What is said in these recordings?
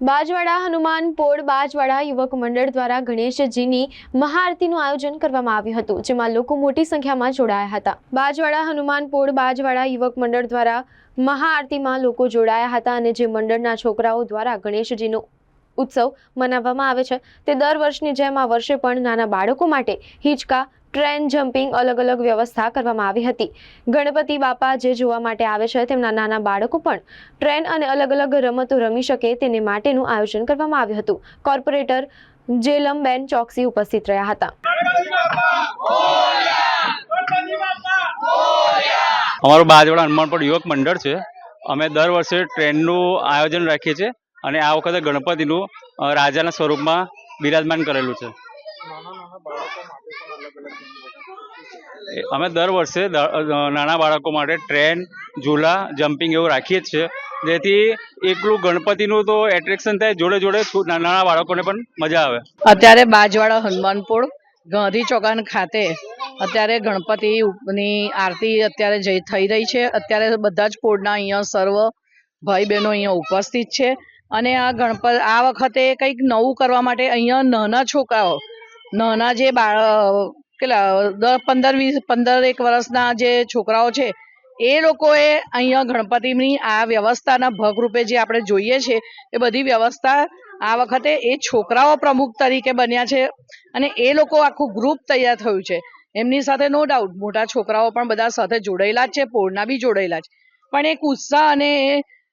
બાજવાડા હનુમાન પોળ બાજવાડા યુવક મંડળ દ્વારા ગણેશજીની મહાઆરતીનું આયોજન કરવામાં આવ્યું હતું, જેમાં લોકો મોટી સંખ્યામાં જોડાયા હતા. બાજવાડા હનુમાન પોળ બાજવાડા યુવક મંડળ દ્વારા મહાઆરતીમાં લોકો જોડાયા હતા અને જે મંડળના છોકરાઓ દ્વારા ગણેશજીનો ઉત્સવ મનાવવામાં આવે છે, તે દર વર્ષની જેમ આ વર્ષે પણ નાના બાળકો માટે હિંચકા ટ્રેન જમ્પિંગ અલગ અલગ વ્યવસ્થા કરવામાં આવી હતી. ગણપતિ બાપા જે જોવા માટે આવે છે તેમના નાના બાળકો પણ ટ્રેન અને અલગ અલગ રમતો રમી શકે તેને માટેનું આયોજન કરવામાં આવ્યું હતું. કોર્પોરેટર જેલમબેન ચોકસી ઉપસ્થિત રહ્યા હતા. અમારું બાજવાડા હનુમાનપુર યુવક મંડળ છે. અમે દર વર્ષે ટ્રેનનું આયોજન રાખીએ છીએ અને આ વખતે ગણપતિનું રાજાના સ્વરૂપમાં બિરાજમાન કરેલું છે. અમે દર વર્ષે નાના બાળકો માટે ટ્રેન, ઝૂલા, જમ્પિંગ એવું રાખીએ છીએ. જેથી એકલું ગણપતિનું તો એટ્રેક્શન થાય, જોડે જોડે નાના બાળકોને પણ મજા આવે. અત્યારે બાજવાડા હનુમાનપુર, ગાંધી ચોકાન ખાતે અત્યારે ગણપતિની આરતી અત્યારે જઈ, થઈ રહી છે. અત્યારે બધા જ કોડના અહીંયા સર્વ ભાઈ બહેનો અહીંયા ઉપસ્થિત છે. અને આ ગણપત આ વખતે કંઈક નવું કરવા માટે અહીંયા નાના છોકરાઓ, નાના જે બાળ કેટલા દસ પંદર વીસ, પંદર એક વર્ષના જે છોકરાઓ છે, એ લોકોએ અહીંયા ગણપતિની આ વ્યવસ્થાના ભાગરૂપે જે આપણે જોઈએ છે, એ બધી વ્યવસ્થા આ વખતે એ છોકરાઓ પ્રમુખ તરીકે બન્યા છે અને એ લોકો આખું ગ્રુપ તૈયાર થયું છે. એમની સાથે નો ડાઉટ મોટા છોકરાઓ પણ બધા સાથે જોડાયેલા જ છે, પોળના બી જોડાયેલા છે પણ એક ઉત્સાહ અને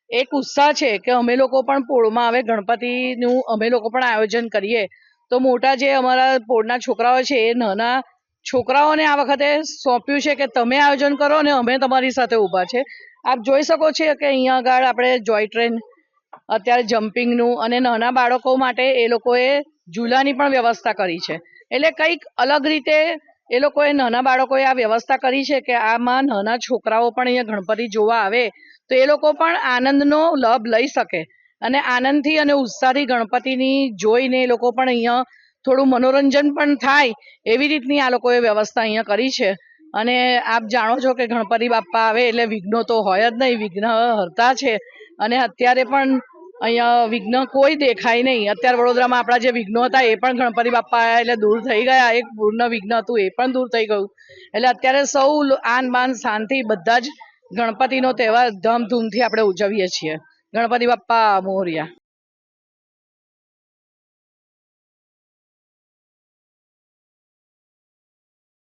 એક ઉત્સાહ છે કે અમે લોકો પણ પોળમાં હવે ગણપતિનું અમે લોકો પણ આયોજન કરીએ. તો મોટા જે અમારા પોળના છોકરાઓ છે, એ નાના છોકરાઓને આ વખતે સોંપ્યું છે કે તમે આયોજન કરો અને અમે તમારી સાથે ઊભા છે. આપ જોઈ શકો છો કે અહીંયા આગળ આપણે જોય ટ્રેન અત્યારે જમ્પિંગનું અને નાના બાળકો માટે એ લોકોએ ઝૂલાની પણ વ્યવસ્થા કરી છે. એટલે કંઈક અલગ રીતે એ લોકોએ નાના બાળકોએ આ વ્યવસ્થા કરી છે કે આમાં નાના છોકરાઓ પણ અહીંયા ગણપતિ જોવા આવે તો એ લોકો પણ આનંદનો લાભ લઈ શકે. અને આનંદથી અને ઉત્સાહથી ગણપતિની જોઈને એ લોકો પણ અહીંયા થોડું મનોરંજન પણ થાય એવી રીતની આ લોકોએ વ્યવસ્થા અહીંયા કરી છે. અને આપ જાણો છો કે ગણપતિ બાપ્પા આવે એટલે વિઘ્નો તો હોય જ નહીં, વિઘ્ન હરતા છે. અને અત્યારે પણ અહીંયા વિઘ્ન કોઈ દેખાય નહીં. અત્યારે વડોદરામાં આપણા જે વિઘ્નો હતા એ પણ ગણપતિ બાપ્પા એટલે દૂર થઈ ગયા. એક પૂર્ણ વિઘ્ન હતું એ પણ દૂર થઈ ગયું. એટલે અત્યારે સૌ આન બાન શાંતિ બધા જ ગણપતિનો તહેવાર ધામધૂમથી આપણે ઉજવીએ છીએ. ગણપતિ બાપ્પા મોર્યા